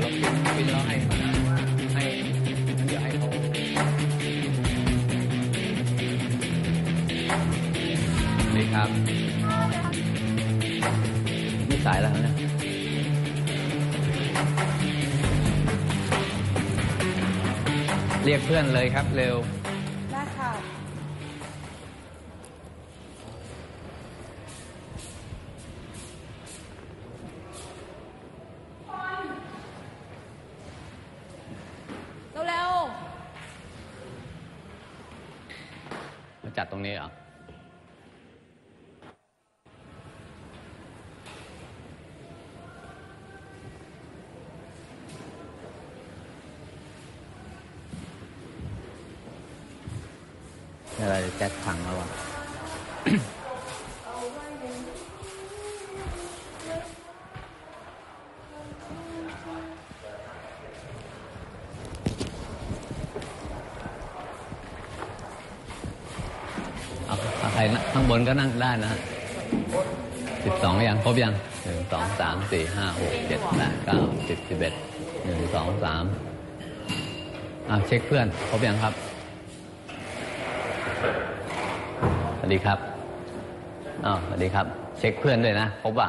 เราปิดปิดแล้วให้ว่าให้เดี๋ยวให้เขานี่ครับ ไม่สายแล้วนะเรียกเพื่อนเลยครับเร็ว ได้ค่ะ เร็ว มาจัดตรงนี้เหรอ อะไรแจ็คพังแล้ววะเอาใครนะข้างบนก็นั่งได้นะสิบสองยังครบยังหนึ่งสองสามสี่ห้าหกเจ็ดแปดเก้าสิบสิบเอ็ดหนึ่งสองสามอะเช็คเพื่อนครบยังครับ สวัสดีครับอ้าวสวัสดีครับ เช็คเพื่อนด้วยนะครบป่ะ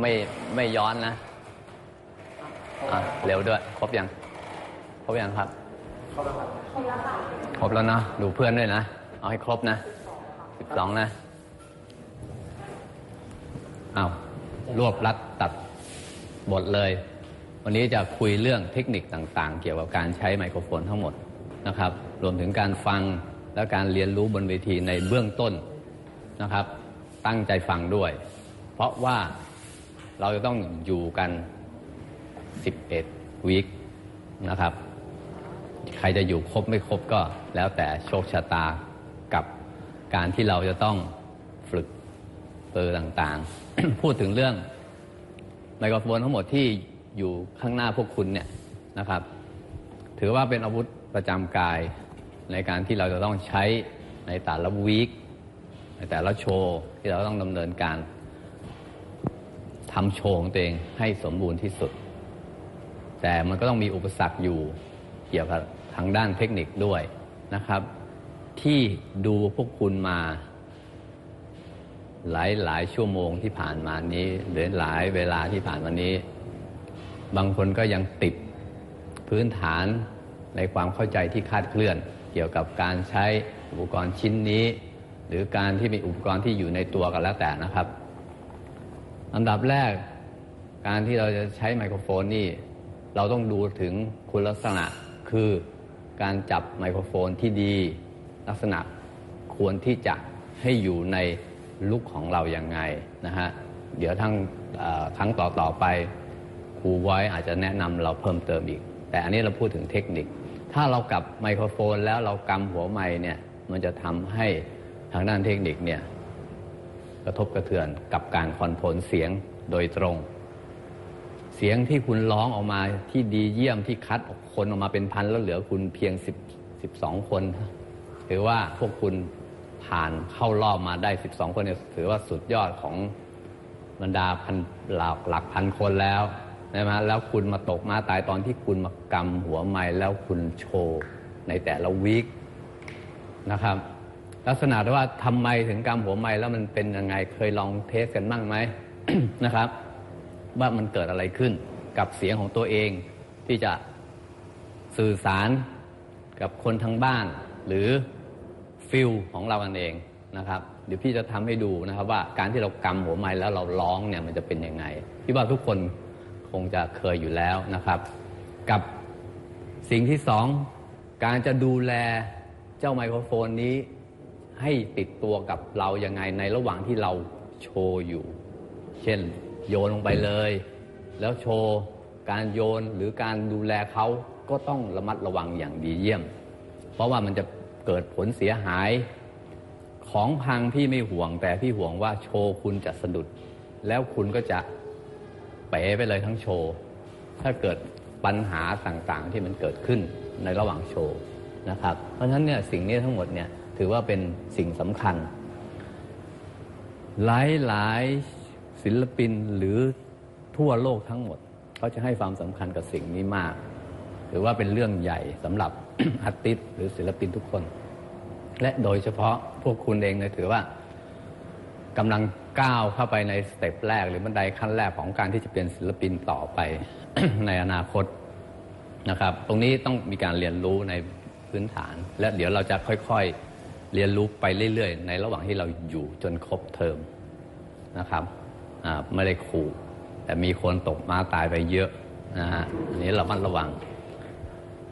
ไม่ไม่ย้อนนะอะเร็วด้วย ครบยัง ครบยังครับ ครบแล้วเนาะดูเพื่อนด้วยนะ เอาให้ครบนะสิบสองนะเอาวรวบรัดตัดบทเลย วันนี้จะคุยเรื่องเทคนิคต่างๆ เกี่ยวกับการใช้ไมโครโฟนทั้งหมดนะครับ รวมถึงการฟัง และการเรียนรู้บนเวทีในเบื้องต้นนะครับ ตั้งใจฟังด้วย เพราะว่าเราจะต้องอยู่กัน 11 วีคนะครับ ใครจะอยู่ครบไม่ครบก็แล้วแต่โชคชะตากับการที่เราจะต้องฝึกเปอร์ต่างๆ พูดถึงเรื่องไมโครโฟนทั้งหมดที่อยู่ข้างหน้าพวกคุณเนี่ยนะครับ ถือว่าเป็นอาวุธประจำกาย ในการที่เราจะต้องใช้ในแต่ละวีคในแต่ละโชว์ที่เราต้องดำเนินการทำโชว์ของตัวเองให้สมบูรณ์ที่สุด แต่มันก็ต้องมีอุปสรรคอยู่เกี่ยวกับทางด้านเทคนิคด้วยนะครับ ที่ดูพวกคุณมา หลายหลายชั่วโมงที่ผ่านมานี้ หรือหลายเวลาที่ผ่านมานี้ บางคนก็ยังติดพื้นฐานในความเข้าใจที่คาดเคลื่อน เกี่ยวกับการใช้อุปกรณ์ชิ้นนี้ หรือการที่มีอุปกรณ์ที่อยู่ในตัวกันแล้วแต่นะครับ อันดับแรกการที่เราจะใช้ไมโครโฟนนี่เราต้องดูถึงคุณลักษณะคือการจับไมโครโฟนที่ดีลักษณะควรที่จะให้อยู่ในลุกของเราอย่างไงนะฮะเดี๋ยวทั้งครั้งต่อ ๆ ไปครูไว้อาจจะแนะนำเราเพิ่มเติมอีก แต่อันนี้เราพูดถึงเทคนิค ถ้าเรากลับไมโครโฟนแล้วเรากำหัวไม้เนี่ยมันจะทำให้ทางด้านเทคนิคเนี่ยกระทบกระเทือนกับการคอนโทรลเสียงโดยตรง เสียงที่คุณร้องออกมาที่ดีเยี่ยมที่คัดออกคนออกมาเป็นพันแล้วเหลือคุณเพียง10 12 คนถือว่าพวกคุณผ่านเข้ารอบมาได้ 12 คนเนี่ยถือว่าสุดยอดของบรรดาพันหลักหลักพันคนแล้ว นะฮะแล้วคุณมาตกมาตายตอนที่คุณมากำหัวไม้แล้วคุณโชว์ในแต่ละวีคนะครับ ลักษณะที่ว่าทำไมถึงกำหัวไม้แล้วมันเป็นยังไงเคยลองเทสกันบ้างไหมนะครับ ว่ามันเกิดอะไรขึ้นกับเสียงของตัวเองที่จะสื่อสารกับคนทางบ้าน หรือฟิลของเรากันเองนะครับเดี๋ยวพี่จะทำให้ดูนะครับว่าการที่เรากำหัวไม้แล้วเราร้องเนี่ยมันจะเป็นยังไงพี่ว่าทุกคน คงจะเคยอยู่แล้วนะครับ กับสิ่งที่สองการจะดูแลเจ้าไมโครโฟนนี้ ให้ติดตัวกับเรายังไงในระหว่างที่เราโชว์อยู่ เช่นโยนลงไปเลย แล้วโชว์การโยนหรือการดูแลเขาก็ต้องระมัดระวังอย่างดีเยี่ยม เพราะว่ามันจะเกิดผลเสียหาย ของพังพี่ไม่ห่วงแต่พี่ห่วงว่าโชว์คุณจะสะดุด แล้วคุณก็จะ เป๋ไปเลยทั้งโชว์ ถ้าเกิดปัญหาต่างๆที่มันเกิดขึ้นในระหว่างโชว์นะครับ เพราะฉะนั้นเนี่ยสิ่งนี้ทั้งหมดเนี่ยถือว่าเป็นสิ่งสำคัญ หลายหลายๆศิลปินหรือทั่วโลกทั้งหมดเขาจะให้ความสำคัญกับสิ่งนี้มาก ถือว่าเป็นเรื่องใหญ่สำหรับอาร์ติสต์หรือศิลปินทุกคน และโดยเฉพาะพวกคุณเองเนี่ยถือว่ากำลัง ก้าวเข้าไปในสเต็ปแรก หรือบันไดขั้นแรกของการที่จะเป็นศิลปินต่อไปในอนาคตนะครับ ตรงนี้ต้องมีการเรียนรู้ในพื้นฐาน และเดี๋ยวเราจะค่อยๆเรียนรู้ไปเรื่อย ๆ ในระหว่างที่เราอยู่จนครบเทอมนะครับไม่ได้ขู่แต่มีคนตกมาตายไปเยอะนะฮะอันนี้เรามันระวัง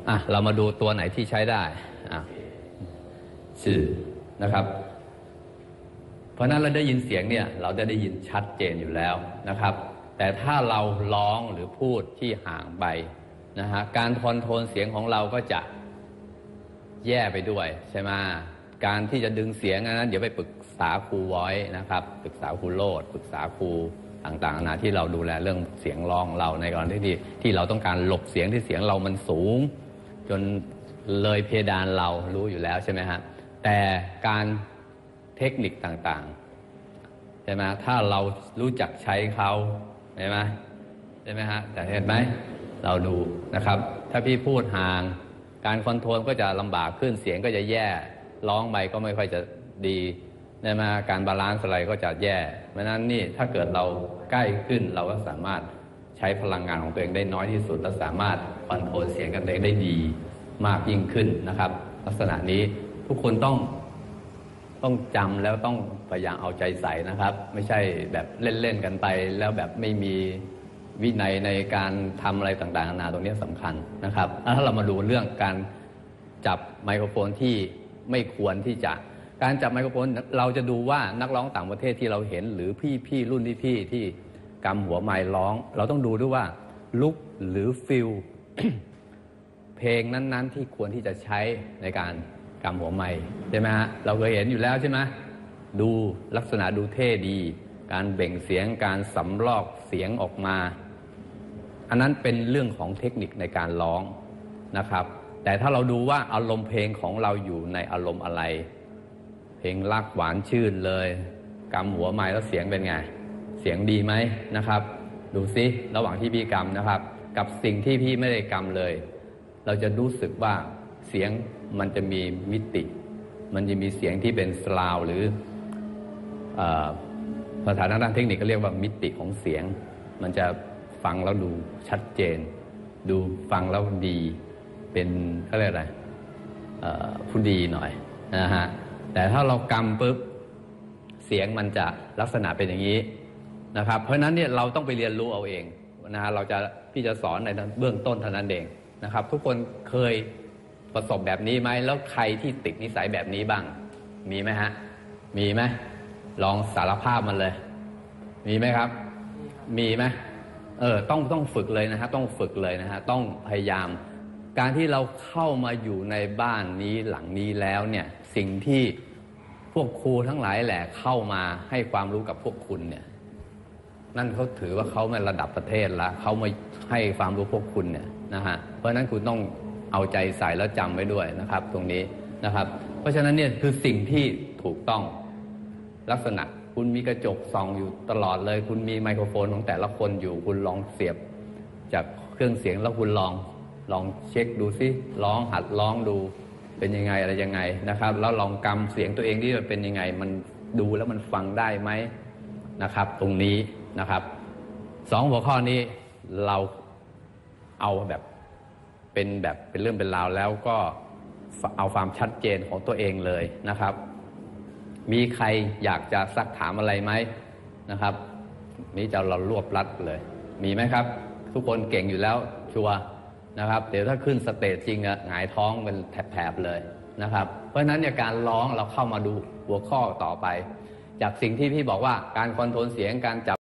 อะเรามาดูตัวไหนที่ใช้ได้อะชื่อนะครับ เพราะนั้นเราได้ยินเสียงเนี่ยเราจะได้ยินชัดเจนอยู่แล้วนะครับ แต่ถ้าเราร้องหรือพูดที่ห่างไปนะฮะการคอนโทรลเสียงของเราก็จะแย่ไปด้วยใช่ไหมการที่จะดึงเสียงนั้นเดี๋ยวไปปรึกษาครูไว้นะครับปรึกษาครูโลดปรึกษาครูต่างๆนานาที่เราดูแลเรื่องเสียงร้องเราในกรณีที่ที่เราต้องการหลบเสียงที่เสียงเรามันสูง จนเลยเพดานเรารู้อยู่แล้วใช่ไหมฮะแต่การ เทคนิคต่างๆใช่ไหมถ้าเรารู้จักใช้เขาใช่ไหมใช่ไหมฮะแต่เห็นไหมเราดูนะครับ ถ้าพี่พูดห่าง การคอนโทรลก็จะลำบากขึ้นเสียงก็จะแย่ร้องไปก็ไม่ค่อยจะดีใช่ไหมการบาลานซ์อะไรก็จะแย่เพราะฉะนั้นนี่ถ้าเกิดเราใกล้ขึ้นเราก็สามารถใช้พลังงานของตัวเองได้น้อยที่สุด และสามารถคอนโทรลเสียงกันเองได้ดีมากยิ่งขึ้นนะครับ ลักษณะนี้ทุกคนต้อง ต้องจำแล้วต้องพยายามเอาใจใส่นะครับ ไม่ใช่แบบเล่น ๆ กันไป แล้วแบบไม่มีวินัยในการทำอะไรต่างๆนานาตรงนี้สำคัญนะครับถ้าเรามาดูเรื่องการจับไมโครโฟนที่ไม่ควรที่จะการจับไมโครโฟนเราจะดูว่านักร้องต่างประเทศที่เราเห็น หรือพี่พี่รุ่นที่พี่ที่กำหัวไม้ร้อง เราต้องดูด้วยว่าลุกหรือฟิลเพลงนั้น ๆ ที่ควรที่จะใช้ในการ กำหัวไม้ใช่ไหมฮะเราเคยเห็นอยู่แล้วใช่ไหมดูลักษณะดูเท่ดี การเบ่งเสียงการสำลอกเสียงออกมา อันนั้นเป็นเรื่องของเทคนิคในการร้องนะครับ แต่ถ้าเราดูว่าอารมณ์เพลงของเราอยู่ในอารมณ์อะไร เพลงรักหวานชื่นเลยกำหัวไม้แล้วเสียงเป็นไง เสียงดีไหมนะครับ ดูซิระหว่างที่พี่กำนะครับ กับสิ่งที่พี่ไม่ได้กำเลย เราจะรู้สึกว่าเสียง มันจะมีมิติ มันจะมีเสียงที่เป็นสลาวหรืออภาษาทางด้านเทคนิคก็เรียกว่ามิติของเสียง มันจะฟังแล้วดูชัดเจน ดูฟังแล้วดี เป็นเขาเรียกอะไรผู้ดีหน่อยนะฮะแต่ถ้าเรากำปุ๊บเสียงมันจะลักษณะเป็นอย่างนี้นะครับ เพราะฉะนั้นเนี่ยเราต้องไปเรียนรู้เอาเองนะฮะเราจะพี่จะสอนในเบื้องต้นเท่านั้นเองนะครับ ทุกคนเคย ประสบแบบนี้ไหมแล้วใครที่ติดนิสัยแบบนี้บ้าง มีไหมฮะ มีไหมลองสารภาพมันเลย มีไหมครับ มีไหมเออต้องต้องฝึกเลยนะครับต้องฝึกเลยนะฮะต้องพยายาม การที่เราเข้ามาอยู่ในบ้านนี้หลังนี้แล้วเนี่ยสิ่งที่พวกครูทั้งหลายแหละเข้ามาให้ความรู้กับพวกคุณเนี่ย นั่นเขาถือว่าเขามาระดับประเทศละเขามาให้ความรู้พวกคุณเนี่ยนะฮะเพราะฉะนั้นคุณต้อง เอาใจใส่แล้วจำไว้ด้วยนะครับ ตรงนี้นะครับ เพราะฉะนั้นเนี่ยคือสิ่งที่ถูกต้องลักษณะคุณมีกระจกส่องอยู่ตลอดเลย คุณมีไมโครโฟนของแต่ละคนอยู่ คุณลองเสียบ จากเครื่องเสียงแล้วคุณลองลองเช็คดูซิร้องหัดร้องดูเป็นยังไงอะไรยังไงนะครับ แล้วลองกำเสียงตัวเองที่มันเป็นยังไง มันดูแล้วมันฟังได้ไหมนะครับ ตรงนี้นะครับสองหัวข้อนี้เราเอาแบบ เป็นแบบเป็นเรื่องเป็นราวแล้วก็เอาความชัดเจนของตัวเองเลยนะครับ มีใครอยากจะซักถามอะไรไหมนะครับ นี่จะเรารวบรัดเลย มีไหมครับ ทุกคนเก่งอยู่แล้วชัวนะครับ เดี๋ยวถ้าขึ้นสเตจจริงอะหงายท้องเป็นแถบๆเลยนะครับ เพราะฉะนั้นเนี่ยการร้องเราเข้ามาดูหัวข้อต่อไป จากสิ่งที่พี่บอกว่าการคอนโทรลเสียงการจับ